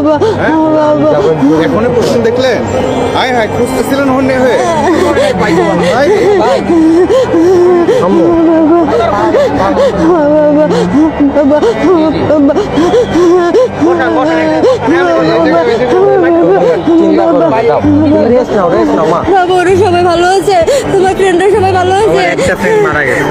বাবা এখনও প্রশ্ন দেখলেন আয় হায় খুঁজতেছিলেন হন্যে হয়ে সবাই ভালো আছে তোমার ফ্রেন্ডরা সবাই ভালো আছে একটা ফ্রেন্ড মারা গেছে